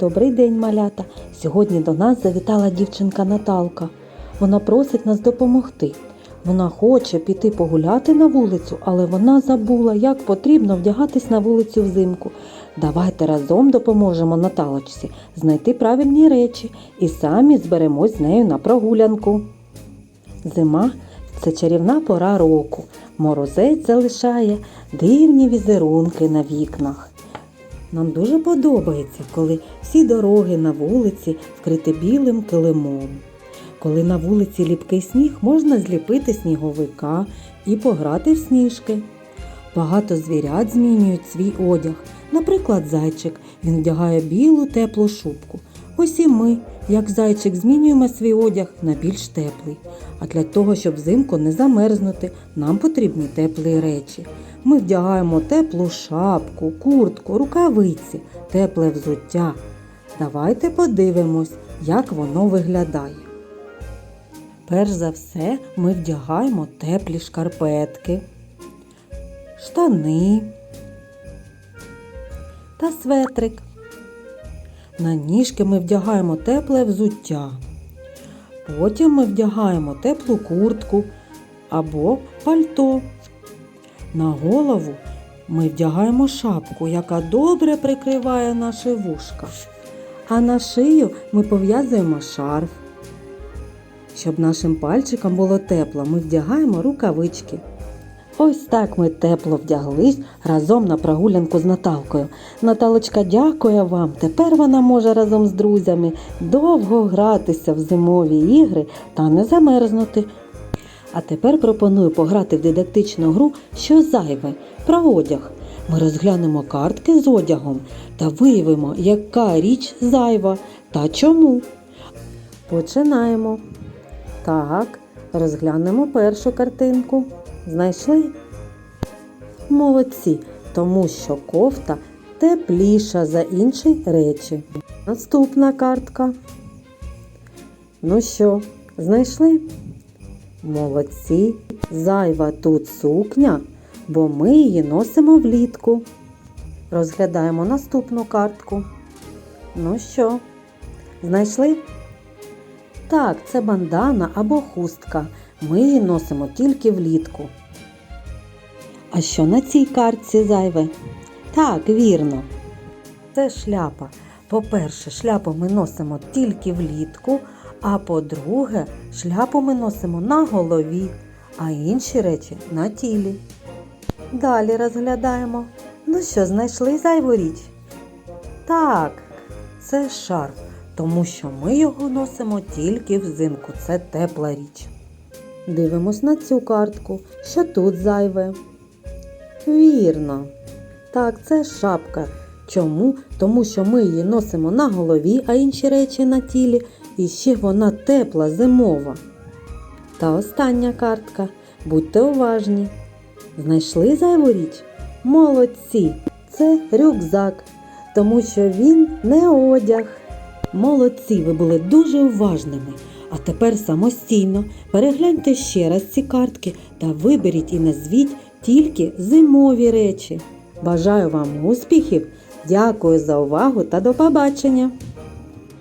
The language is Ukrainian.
Добрий день, малята! Сьогодні до нас завітала дівчинка Наталка. Вона просить нас допомогти. Вона хоче піти погуляти на вулицю, але вона забула, як потрібно вдягатись на вулицю взимку. Давайте разом допоможемо Наталочці знайти правильні речі і самі зберемось з нею на прогулянку. Зима це чарівна пора року. Морозець залишає дивні візерунки на вікнах. Нам дуже подобається, коли всі дороги на вулиці вкриті білим килимом. Коли на вулиці ліпкий сніг, можна зліпити сніговика і пограти в сніжки. Багато звірят змінюють свій одяг. Наприклад, зайчик він вдягає білу теплу шубку. Ось і ми, як зайчик, змінюємо свій одяг на більш теплий. А для того, щоб взимку не замерзнути, нам потрібні теплі речі. Ми вдягаємо теплу шапку, куртку, рукавиці, тепле взуття. Давайте подивимось, як воно виглядає. Перш за все, ми вдягаємо теплі шкарпетки, штани та светрик. На ніжки ми вдягаємо тепле взуття. Потім ми вдягаємо теплу куртку або пальто. На голову ми вдягаємо шапку, яка добре прикриває наші вушка. А на шию ми пов'язуємо шарф. Щоб нашим пальчикам було тепло, ми вдягаємо рукавички. Ось так ми тепло вдяглись разом на прогулянку з Наталкою. Наталочка дякує вам. Тепер вона може разом з друзями довго гратися в зимові ігри та не замерзнути. А тепер пропоную пограти в дидактичну гру Що зайве про одяг. Ми розглянемо картки з одягом та виявимо, яка річ зайва та чому. Починаємо. Так, розглянемо першу картинку. Знайшли? Молодці, тому що кофта тепліша за інші речі. Наступна картка. Ну що, знайшли? Молодці, зайва тут сукня, бо ми її носимо влітку. Розглядаємо наступну картку. Ну що, знайшли? Так, це бандана або хустка. Ми її носимо тільки влітку. А що на цій картці зайве? Так, вірно. Це шляпа. По-перше, шляпу ми носимо тільки влітку, а по-друге, шляпу ми носимо на голові, а інші речі на тілі. Далі розглядаємо. Ну що, знайшли зайву річ? Так, це шарф, тому що ми його носимо тільки взимку. Це тепла річ. Дивимось на цю картку. Що тут зайве? Вірно. Так, це шапка. Чому? Тому що ми її носимо на голові, а інші речі на тілі, і ще вона тепла, зимова. Та остання картка. Будьте уважні. Знайшли зайву річ? Молодці! Це рюкзак, тому що він не одяг. Молодці, ви були дуже уважними. А тепер самостійно перегляньте ще раз ці картки та виберіть і назвіть тільки зимові речі. Бажаю вам успіхів! Дякую за увагу та до побачення!